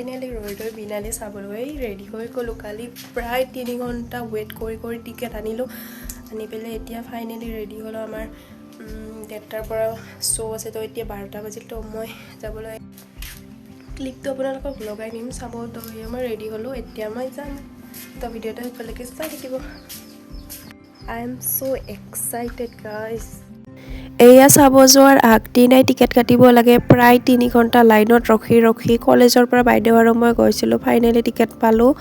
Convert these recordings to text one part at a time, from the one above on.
Finally ৰৈ ৰৈ Binali চাবলৈ ৰেডি হৈ গ'লোঁ। কালি প্ৰায় তিনি ঘণ্টা ৱেইট কৰি কৰি টিকেট আনিলোঁ। আনি পেলাই এতিয়া ফাইনেলি ৰেডি হ'লোঁ আমাৰ উম, দেৰটাৰ পৰা শ্ব' আছে। তো এতিয়া বাৰটা বাজিল তো মই যাবলৈ ক্লিপটো আপোনালোকক লগাই নিম চাব তো মই ৰেডি হ'লোঁ। এতিয়া মই যাম। তো ভিডিঅ'টো সেইফালেকে চাই থাকিব। I am so' excited guys এয়া চাব যোৱাৰ আগদিনাই টিকেট কাটিব লাগে। প্ৰায় তিনি ঘণ্টা লাইনত ৰখি ৰখি কলেজৰ পৰা বাইদেউ আৰু মই গৈছিলোঁ। ফাইনেলি টিকেট পালোঁ।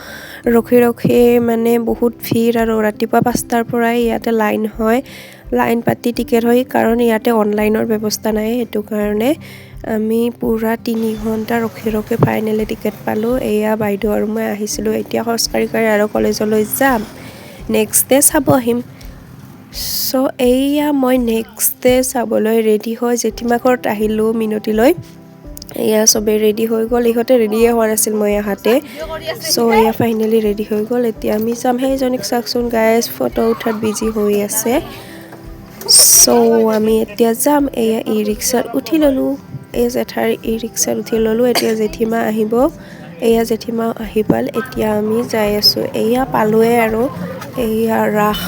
ৰখি ৰখি মানে বহুত ভিৰ আৰু ৰাতিপুৱা পাঁচটাৰ পৰাই ইয়াতে লাইন হয়। লাইন পাতি টিকেট হয়, কাৰণ ইয়াতে অনলাইনৰ ব্যৱস্থা নাই সেইটো কাৰণে আমি পূৰা তিনি ঘণ্টা ৰখি ৰখি ফাইনেলি টিকেট পালোঁ। এয়া বাইদেউ আৰু মই আহিছিলোঁ। এতিয়া খোজকাঢ়ি কাঢ়ি আৰু কলেজলৈ যাম। নেক্সট ডে চাব আহিম। চ' এইয়া মই নেক্সট ডে চাবলৈ ৰেডি হৈ জেঠীমা ঘৰত আহিলোঁ মিনতিলৈ। এয়া চবেই ৰেডি হৈ গ'ল। ইহঁতে ৰেডিয়ে হোৱা নাছিল মই আহাতে। চ' এয়া ফাইনেলি ৰেডি হৈ গ'ল। এতিয়া আমি যাম সেইজনীক চাওকচোন। গাইজ ফটো উঠাত বিজি হৈ আছে। চ' আমি এতিয়া যাম। এয়া ই ৰিক্সাত উঠি ল'লোঁ। এই জেঠাৰ ই ৰিক্সাত উঠি ল'লোঁ। এতিয়া জেঠীমা আহিব। এয়া জেঠীমা আহি পাল। এতিয়া আমি যাই আছোঁ। এয়া পালোৱে আৰু। এয়া ৰাস।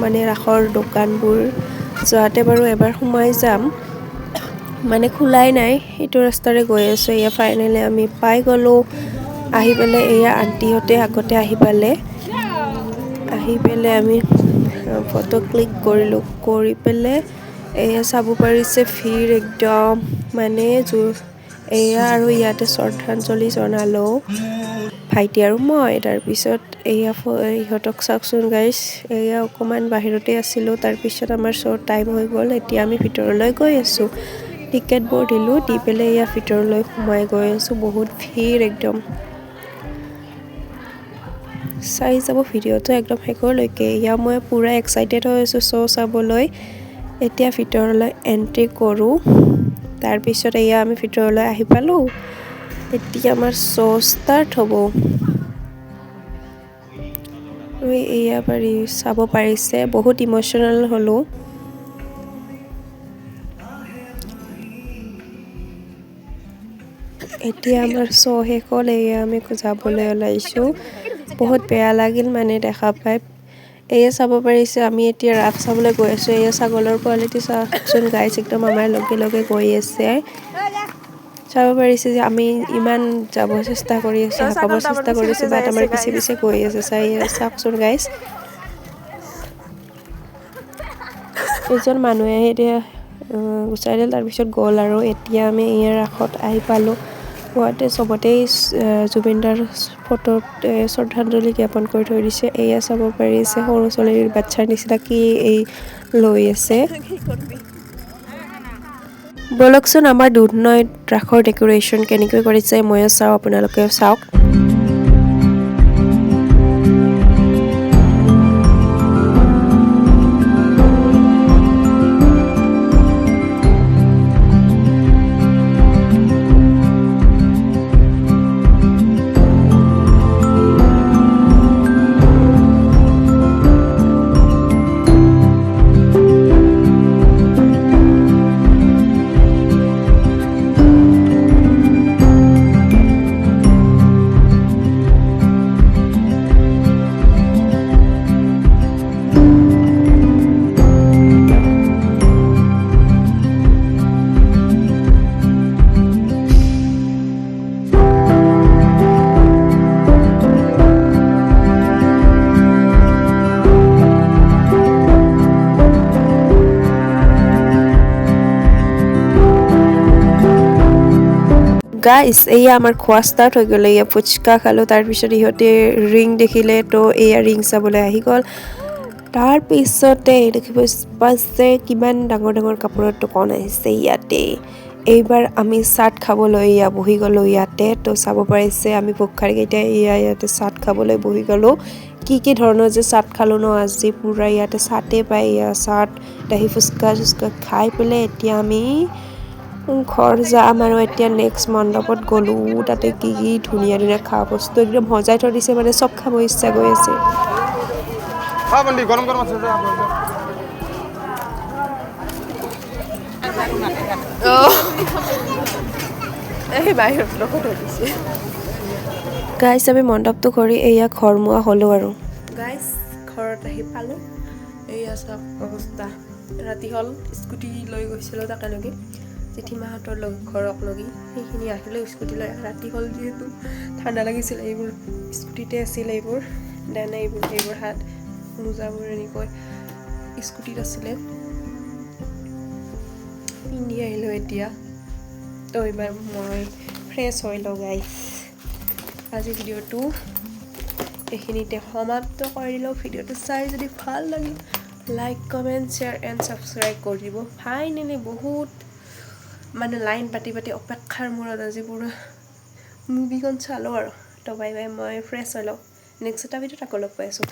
মানে ৰাসৰ দোকানবোৰ যোৱাতে বাৰু এবাৰ সোমাই যাম। মানে খোলাই নাই সেইটো ৰাস্তাৰে গৈ আছোঁ। এয়া ফাইনেলি আমি পাই গ'লোঁ। আহি পেলাই এয়া আণ্টিহঁতে আগতে আহি পালে। আহি পেলাই আমি ফটো ক্লিক কৰিলোঁ। কৰি পেলাই এয়া চাব পাৰিছে ভিৰ একদম। মানে জোৰ এয়া আৰু ইয়াতে শ্ৰদ্ধাঞ্জলি জনালোঁ। ভাইটি আৰু মই তাৰপিছত এয়া ইহঁতক চাওকচোন গাইছ এয়া অকণমান বাহিৰতে আছিলোঁ তাৰপিছত আমাৰ শ্ব' টাইম হৈ গ'ল, এতিয়া আমি ভিতৰলৈ গৈ আছোঁ। টিকেটবোৰ দিলোঁ, দি পেলাই এয়া ভিতৰলৈ সোমাই গৈ আছোঁ, বহুত ভিৰ একদম। চাই যাব ভিডিঅ'টো একদম শেষলৈকে, এয়া মই পূৰা এক্সাইটেড হৈ আছোঁ শ্ব' চাবলৈ। এতিয়া ভিতৰলৈ এণ্ট্ৰি কৰোঁ। তাৰপিছত এয়া আমি ভিতৰলৈ আহি পালোঁ। এতিয়া আমাৰ শ্ব' ষ্টাৰ্ট হ'ব। আৰু এয়া পাৰি চাব পাৰিছে, বহুত ইম'চনেল হ'লোঁ। এতিয়া আমাৰ শ্ব' শেষ হ'ল, এয়া আমি যাবলৈ ওলাইছোঁ। বহুত বেয়া লাগিল মানে দেখা পাই। এয়া চাব পাৰিছে আমি এতিয়া ৰাস চাবলৈ গৈ আছোঁ। এয়া ছাগলৰ কোৱালিটি চাওকচোন গাইছ একদম আমাৰ লগে লগে গৈ আছে। চাব পাৰিছে যে আমি ইমান যাব চেষ্টা কৰি আছোঁ হাকাব চেষ্টা কৰিছোঁ বাট আমাৰ পিছে পিছে গৈ আছে চাই চাওকচোন গাইছ এজন মানুহে এতিয়া গুচাই দিল তাৰপিছত গ'ল আৰু এতিয়া আমি ইয়াৰ ৰাসত আহি পালোঁ। পোৱাতে চবতেই জুবিনদাৰ ফটোত শ্ৰদ্ধাঞ্জলি জ্ঞাপন কৰি থৈ দিছে। এয়া চাব পাৰিছে সৰু ছোৱালীৰ বাচ্ছাৰ নিচিনা কি এই লৈ আছে। ব'লকচোন আমাৰ দুধনৈত ৰাসৰ ডেক'ৰেশ্যন কেনেকৈ কৰিছে ময়ো চাওঁ আপোনালোকেও চাওক। গাইছ এয়া আমাৰ খোৱা ষ্টাৰ্ট হৈ গ'ল। এয়া ফুচকা খালোঁ তাৰপিছত ইহঁতে ৰিং দেখিলে, তো এয়া ৰিং চাবলৈ আহি গ'ল। তাৰপিছতে দেখিব পাইছে কিমান ডাঙৰ ডাঙৰ কাপোৰৰ দোকান আহিছে ইয়াতে। এইবাৰ আমি চাট খাবলৈ এয়া বহি গ'লোঁ ইয়াতে, তো চাব পাৰিছে, আমি ভোগখাৰীকেইটা এয়া ইয়াতে চাট খাবলৈ বহি গ'লোঁ। কি কি ধৰণৰ যে চাট খালোঁ ন, আজি পূৰা ইয়াতে চাটে পায়, এয়া চাট, দহি ফুচকা চুচকা খাই পেলাই এতিয়া আমি ঘৰ যাম আৰু এতিয়া নেক্সট মণ্ডপত গ'লোঁ তাতে কি কি ধুনীয়া ধুনীয়া খোৱা বস্তু একদম সজাই থৈ দিছে মানে চব খাব ইচ্ছা গৈ আছে। গাইছ আমি মণ্ডপটো কৰি এয়া ঘৰমুৱা হ'লোঁ আৰু। গাইছ ঘৰত আহি পালোঁ। এয়া চাওক অৱস্থা। ৰাতি হ'ল স্কুটি লৈ গৈছিলোঁ তাকেলৈকে জেঠীমাহঁতৰ লগ ঘৰক লগি সেইখিনি আহিলোঁ স্কুটি লৈ ৰাতি হ'ল যিহেতু। ঠাণ্ডা লাগিছিল এইবোৰ। স্কুটিতে আছিল এইবোৰ। দেন এইবোৰ এইবোৰ হাত, মোজাবোৰ এনেকৈ স্কুটিত আছিলে। পিন্ধি আহিলোঁ এতিয়া। তো এইবাৰ মই ফ্ৰেছ হৈ লওঁ গাইছ আজি ভিডিঅ'টো এইখিনিতে সমাপ্ত কৰি ভিডিঅ'টো চাই যদি ভালো লাগে like comment share and subscribe কৰি দিব ফাইনেলি বহুত মানে লাইন পাতি পাতি অপেক্ষাৰ মূৰত আজি পুৰা মুভিখন চালোঁ আৰু। তো বাই বাই মই ফ্ৰেছ হৈ লওঁ। নেক্সট এটা ভিডিঅ'ত আকৌ লগ পাই আছোঁ।